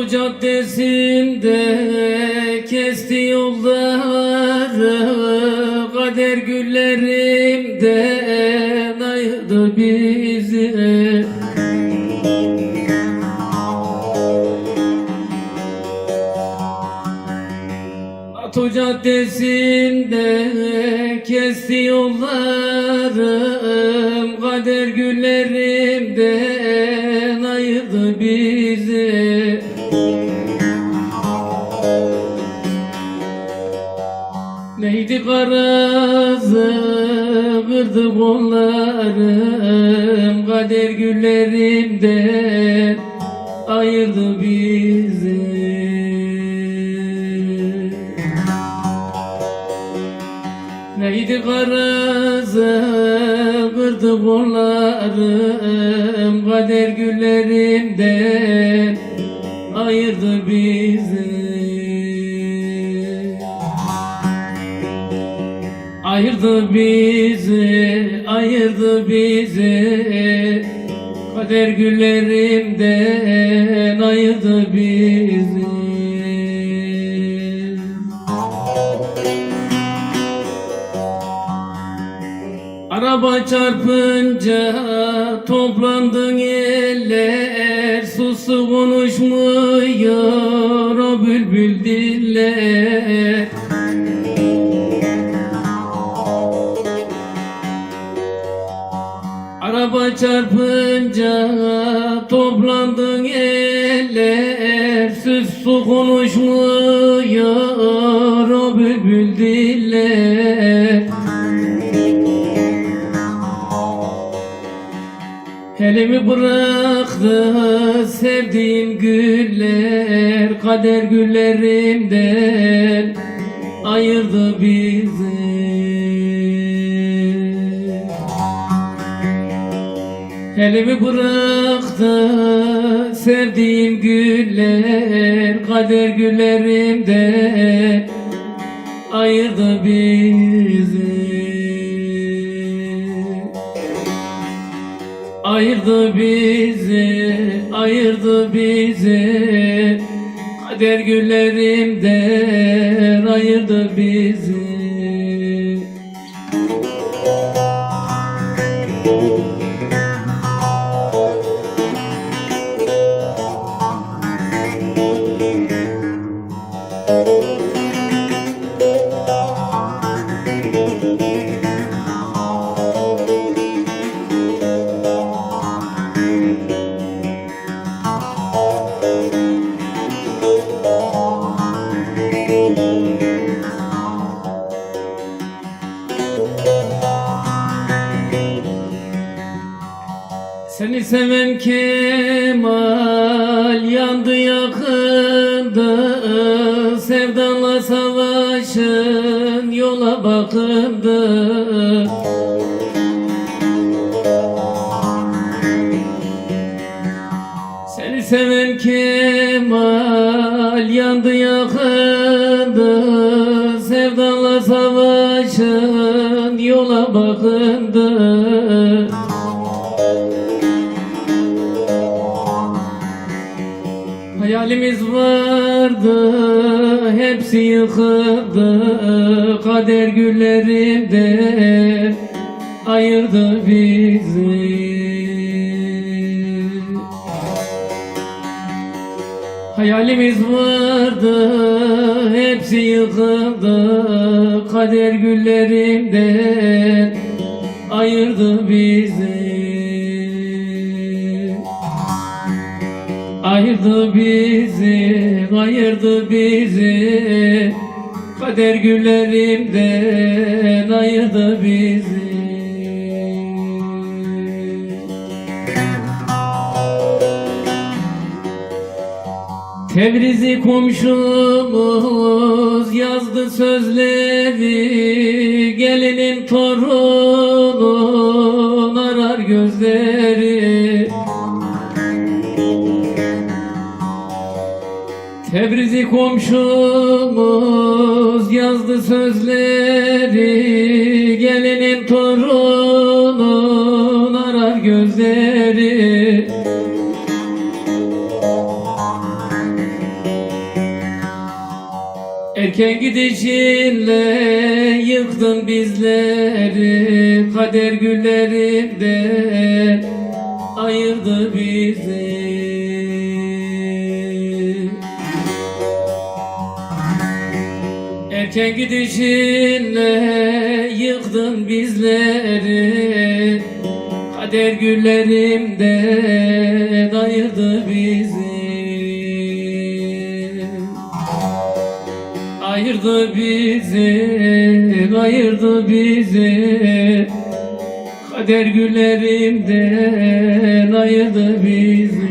NATO caddesinde kesti yolları Kader güllerimden ayırdı bizi. NATO caddesinde kesti yollarım Kader güllerimden ayırdı bizi Neydi karazı kırdı kollarım Kader güllerimden ayırdı bizi. Neydi karazı kırdı kollarım Kader güllerimden ayırdı bizi Ayırdı bizi, ayırdı bizi. Kader güllerimden ayırdı bizi. Araba çarpınca toplandın eller Susu konuşmuyor o bülbül diller Araba çarpınca toplandın eller Süs su konuşmuyor o bülbül diller. Elimi bıraktı sevdiğim güller Kader güllerimden ayırdı bizi Elimi bıraktı sevdiğim güller Kader güllerimden ayırdı bizi. Ayırdı bizi, ayırdı bizi. Kader güllerimden ayırdı bizi Seven Kemal yandı yakındı Sevdanla savaşın yola bakındı. Seni seven Kemal yandı yakındı Sevdanla savaşın yola bakındı Hayalimiz vardı hepsi yıkıldı Kader güllerimden ayırdı bizi. Hayalimiz vardı hepsi yıkıldı Kader güllerimden ayırdı bizi Ayırdı bizi, ayırdı bizi. Kader güllerimden ayırdı bizi. Tebrizi komşumuz yazdı sözleri. Gelinin torunun arar gözleri Tebrizi komşumuz yazdı sözleri Gelinin torunun arar gözleri. Erken gidişinle yıktın bizleri Kader güllerinden ayırdı bizi Erken gidişinle yıktın bizleri. Kader güllerimden ayırdı bizi. Ayırdı bizi, ayırdı bizi. Kader güllerimden ayırdı bizi